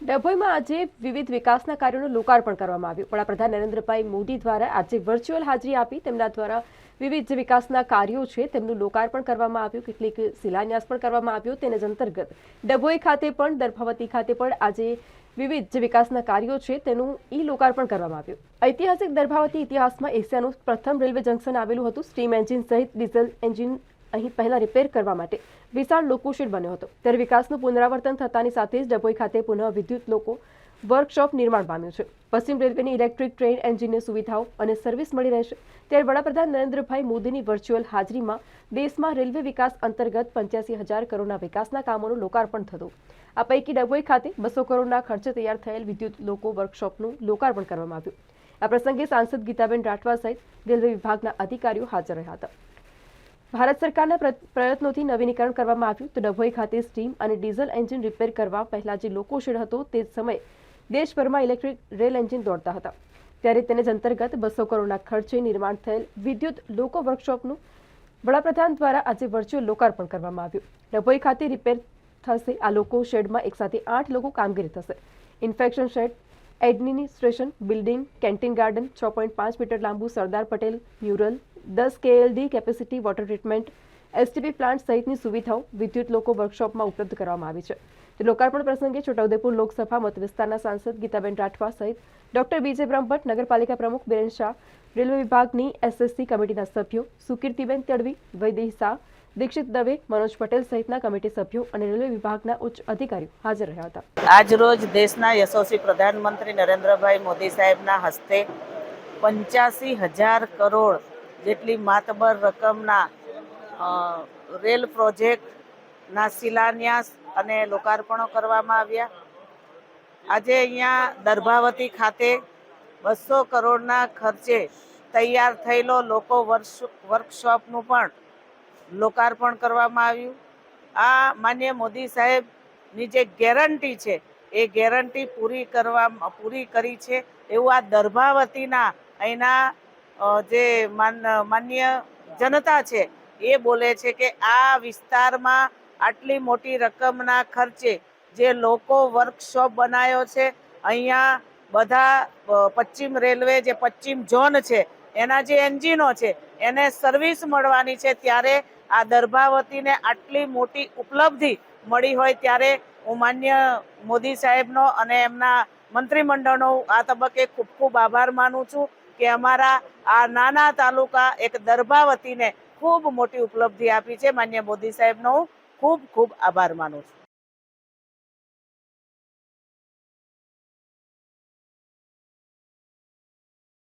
ડભોઈમાં આજે વિવિધ વિકાસના કાર્યોનું લોકાર્પણ કરવામાં આવ્યું. વડાપ્રધાન નરેન્દ્રભાઈ મોદી દ્વારા આજે વર્ચ્યુઅલ હાજરી આપી. તેમના દ્વારા વિવિધ જે વિકાસના કાર્યો છે તેમનું લોકાર્પણ કરવામાં આવ્યું. કેટલીક શિલાન્યાસ પણ કરવામાં આવ્યો. તેને જ અંતર્ગત ડભોઈ ખાતે પણ, દર્ભાવતી ખાતે પણ આજે વિવિધ જે વિકાસના કાર્યો છે તેનું ઈ લોકાર્પણ કરવામાં આવ્યું. ઐતિહાસિક દર્ભાવતી ઇતિહાસમાં એશિયાનું પ્રથમ રેલવે જંકશન આવેલું હતું. સ્ટીમ એન્જિન સહિત ડીઝલ એન્જિન અહીં પહેલા રિપેર કરવા માટે વિશાળ લોકોશેડ બન્યો હતો. ત્યારે વિકાસનું પુનરાવર્તન થતાની સાથે જ ડભોઈ ખાતે પુનઃ વિદ્યુત લોકો વર્કશોપ નિર્માણ પામ્યું છે. પશ્ચિમ રેલવેની ઇલેક્ટ્રિક ટ્રેન એન્જિનની સુવિધાઓ અને સર્વિસ મળી રહેશે ત્યારે વડાપ્રધાન નરેન્દ્રભાઈ મોદીની વર્ચ્યુઅલ હાજરીમાં દેશમાં રેલવે વિકાસ અંતર્ગત પંચ્યાસી હજાર કરોડના વિકાસના કામોનું લોકાર્પણ થતું. આ પૈકી ડભોઈ ખાતે બસો કરોડના ખર્ચે તૈયાર થયેલ વિદ્યુત લોકો વર્કશોપનું લોકાર્પણ કરવામાં આવ્યું. આ પ્રસંગે સાંસદ ગીતાબેન રાઠવા સહિત રેલવે વિભાગના અધિકારીઓ હાજર રહ્યા હતા. ભારત સરકારના પ્ર- પ્રયત્નોથી નવીનીકરણ કરવામાં આવ્યું તો ડભોઈ ખાતે સ્ટીમ અને ડીઝલ એન્જિન રિપેર કરવા પહેલા જે લોકો શેડ હતો તે જ સમયે દેશભરમાં ઇલેક્ટ્રિક રેલ એન્જિન દોડતા હતા. ત્યારે તેને જ અંતર્ગત બસો કરોડના ખર્ચે નિર્માણ થયેલ વિદ્યુત લોકો વર્કશોપનું વડાપ્રધાન દ્વારા આજે વર્ચ્યુઅલ લોકાર્પણ કરવામાં આવ્યું. ડભોઈ ખાતે રિપેર થશે, આ લોકો શેડમાં એકસાથે આઠ લોકો કામગીરી થશે. Infection shed, administration, building, canteen garden, છ પોઈન્ટ પાંચ મીટર લાંબુ સરદાર પટેલ મ્યુરલ દસ KLD capacity water treatment STP plant સહિતની સુવિધાઓ વિદ્યુત લોકો વર્કશોપમાં ઉપલબ્ધ કરવામાં આવી છે. તે લોકાર્પણ પ્રસંગે છોટાઉદેપુર લોકસભા મત વિસ્તારના સાંસદ ગીતાબેન રાઠવા સહિત ડોક્ટર બીજે બ્રહ્મભટ્ટ, નગરપાલિકા પ્રમુખ બિરેન શાહ, રેલવે વિભાગની એસએસસી કમિટીના સભ્યો સુકીર્તિબેન તડવી, વૈદેહી શાહ, દીક્ષિત દવે, મનોજ પટેલ સહિતના કમિટી સભ્યો અને રેલવે વિભાગના ઉચ્ચ અધિકારીઓ હાજર રહ્યા હતા. આજરોજ દેશના યશસ્વી પ્રધાનમંત્રી નરેન્દ્રભાઈ મોદી સાહેબના હસ્તે પંચ્યાસી હજાર કરોડ જેટલી માતબર રકમના રેલ પ્રોજેક્ટના શિલાન્યાસ અને લોકાર્પણો કરવામાં આવ્યા. આજે અહીંયા દર્ભાવતી ખાતે બસો કરોડના ખર્ચે તૈયાર થયેલો લોકો વર્કશ વર્કશોપનું પણ લોકાર્પણ કરવામાં આવ્યું. આ માન્ય મોદી સાહેબની જે ગેરંટી છે, એ ગેરંટી પૂરી કરવા પૂરી કરી છે. એવું આ દર્ભાવતીના અહીંના જે માન, માન્ય જનતા છે, એ બોલે છે કે આ વિસ્તારમાં આટલી મોટી રકમના ખર્ચે જે લોકો વર્કશોપ બનાવ્યો છે, અહીંયા બધા પશ્ચિમ રેલવે જે પશ્ચિમ ઝોન છે, એના જે એન્જિનો છે, એને સર્વિસ મળવાની છે, ત્યારે આ દર્ભાવતીને આટલી મોટી ઉપલબ્ધિ મળી હોય ત્યારે હું માન્ય મોદી સાહેબનો અને એમના મંત્રીમંડળનો આ તબક્કે ખૂબ ખૂબ આભાર માનું છું. કે અમારા આ નાના તાલુકા એક દરભાવતીને ખૂબ મોટી ઉપલબ્ધિ આપી છે. માન્ય મોદી સાહેબનો હું ખૂબ ખૂબ આભાર માનું છું.